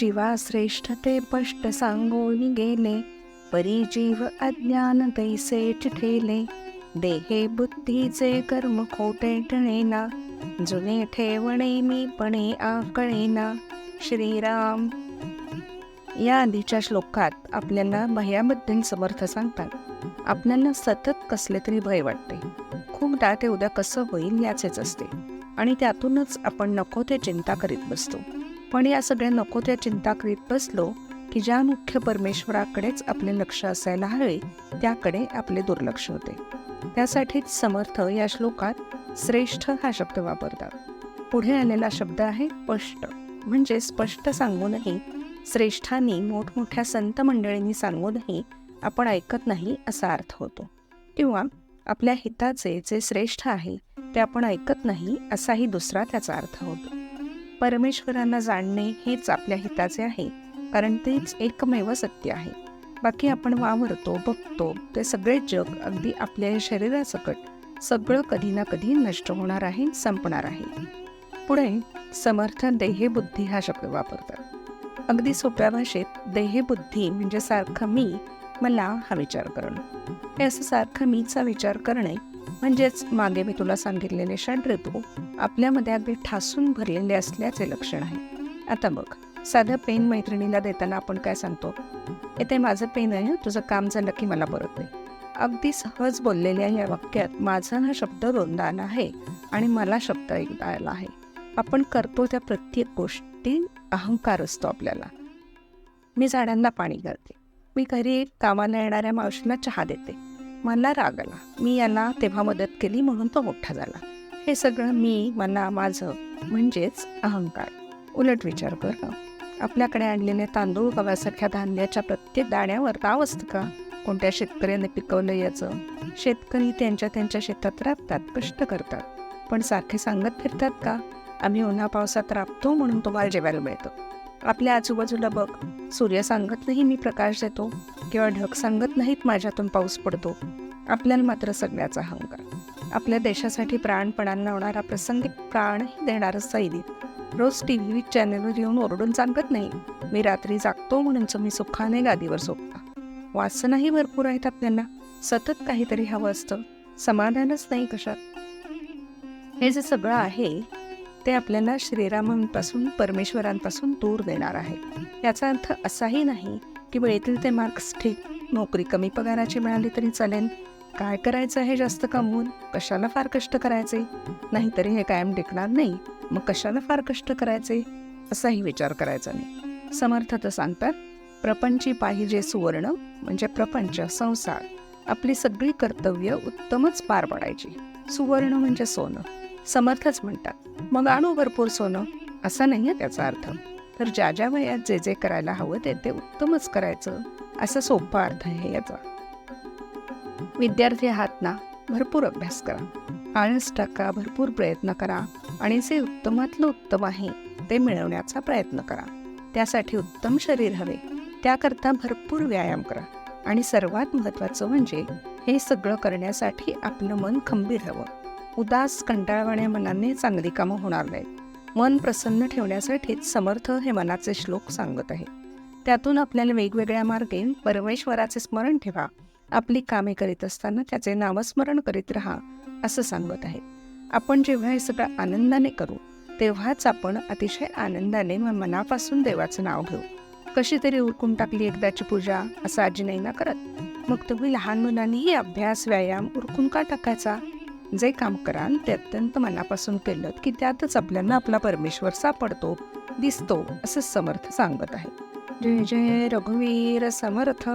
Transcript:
जीवा श्रेष्ठ ते स्पष्ट सांगून गेले. परी जीव अज्ञान तैसे ठेले. देहे बुद्धीचे कर्म खोटे टणेना जुने ठेवणे मी पणे आकळेना. श्रीराम. या आधीच्या श्लोकात आपल्याला भयाबद्दल समर्थ सांगतात. आपल्याला सतत कसले तरी भय वाटते. खूपदा ते उद्या कसं होईल याचेच असते. आणि त्यातूनच आपण नको ते चिंता करीत बसतो. पण या सगळ्या नको त्या चिंता करीत बसलो की ज्या मुख्य परमेश्वराकडेच आपले लक्ष असायला हवे त्याकडे आपले दुर्लक्ष होते. त्यासाठीच समर्थ या श्लोकात श्रेष्ठ हा शब्द वापरतात. पुढे आलेला शब्द आहे स्पष्ट. म्हणजे स्पष्ट सांगूनही श्रेष्ठांनी मोठमोठ्या संत मंडळींनी सांगूनही आपण ऐकत नाही असा अर्थ होतो. किंवा आपल्या हिताचे जे श्रेष्ठ आहे ते आपण ऐकत नाही असाही दुसरा त्याचा अर्थ होतो. परमेश्वरांना जाणणे हेच आपल्या हिताचे आहे कारण तेच एकमेव सत्य आहे. बाकी आपण वावरतो बघतो ते सगळे जग अगदी आपल्या शरीरासकट सगळं कधी ना कधी नष्ट होणार आहे संपणार आहे. पुढे समर्थ देहबुद्धी हा शब्द वापरतात. अगदी सोप्या भाषेत देहबुद्धी म्हणजे सारखं मी मला हा विचार करणं. हे असं सारखं मीचा विचार करणे म्हणजेच मागे मी तुला सांगितलेले षड ऋतू आपल्यामध्ये अगदी ठासून भरलेले असल्याचे लक्षण आहे. आता बघ साधं पेन मैत्रिणीला देताना आपण काय सांगतो? येते माझं पेन आहे तुझं काम झालं की मला परत दे. अगदी सहज बोललेल्या या वाक्यात माझा हा शब्द दोनदा आला आहे आणि मला शब्द एकदा आला आहे. आपण करतो त्या प्रत्येक गोष्टी अहंकार असतो आपल्याला. मी झाडांना पाणी घालते. मी घरी कामाला येणाऱ्या मावशीला चहा देते. मला राग आला. मी याला तेव्हा मदत केली म्हणून तो मोठा झाला. हे सगळं मी मला माझं म्हणजेच अहंकार. उलट विचार कर आपल्याकडे आणलेले तांदूळ गव्यासारख्या धान्याच्या प्रत्येक दाण्यावर राव असतं का? कोणत्या शेतकऱ्याने पिकवलं याचं? शेतकरी त्यांच्या त्यांच्या शेतात राबतात कष्ट करतात. पण सारखे सांगत फिरतात का? आम्ही उन्हा पावसात राबतो म्हणून तुम्हाला जेवायला मिळतं. आपल्या आजूबाजूला बघ. सूर्य सांगत नाही मी प्रकाश देतो. किंवा ढग सांगत नाहीत माझ्यातून पाऊस पडतो. आपल्याला मात्र सगळ्याचा अहंकार. आपल्या देशासाठी प्राणपणाला लावणारा प्रसंगी प्राणही देणारं सैनिक. रोज टी व्ही चॅनेलवर येऊन ओरडून सांगत नाही. मी रात्री जागतो म्हणून मी सुखाने गादीवर झोपता. वासनाही भरपूर आहेत आपल्याला. सतत काहीतरी हवं असतं. समाधानच नाही कशात. हे जे सगळं आहे ते आपल्याला श्रीरामांपासून परमेश्वरांपासून दूर देणार आहे. याचा अर्थ असाही नाही की वेळेतील ते मार्क्स ठीक नोकरी कमी पगाराची मिळाली तरी चालेल. काय करायचं आहे जास्त कमवून? कशाला फार कष्ट करायचे? नाहीतरी हे कायम टिकणार नाही. मग कशाला फार कष्ट करायचे? असाही विचार करायचा नाही समर्थ तर सांगतात प्रपंची पाहिजे सुवर्ण म्हणजे प्रपंच संसार. आपली सगळी कर्तव्य उत्तमच पार पडायची. सुवर्ण म्हणजे सोनं. समर्थच म्हणतात. मग आणू भरपूर सोनं? असा नाही आहे त्याचा अर्थ. तर ज्या ज्या वयात जे जे करायला हवं ते ते उत्तमच करायचं. असा सोपा अर्थ आहे याचा. विद्यार्थी आहात ना भरपूर अभ्यास करा. आळस टाका भरपूर प्रयत्न करा. आणि जे उत्तमातलं उत्तम आहे ते मिळवण्याचा प्रयत्न करा. त्यासाठी उत्तम शरीर हवे. त्याकरता भरपूर व्यायाम करा. आणि सर्वात महत्त्वाचं म्हणजे हे सगळं करण्यासाठी आपलं मन खंबीर हवं. उदास कंटाळवाण्या मनाने चांगली कामं होणार नाहीत. मन प्रसन्न ठेवण्यासाठीच समर्थ हे मनाचे श्लोक सांगत आहे. त्यातून आपल्याला वेगवेगळ्या मार्गे परमेश्वराचे स्मरण ठेवा. आपली कामे करीत असताना त्याचे नामस्मरण करीत राहा असं सांगत आहे. आपण जेव्हा हे सगळं आनंदाने करू तेव्हाच आपण अतिशय आनंदाने व मनापासून देवाचं नाव घेऊ. कशी तरी उरकून टाकली एकदाची पूजा असं आजी नाही ना करत मग तुम्ही लहान मुलांनीही अभ्यास व्यायाम उरकून का टाकायचा? जे काम कराल ते अत्यंत मनापासून केलं की त्यातच आपल्याला आपला परमेश्वर सापडतो दिसतो असं समर्थ सांगत आहे. जय जय रघुवीर समर्थ.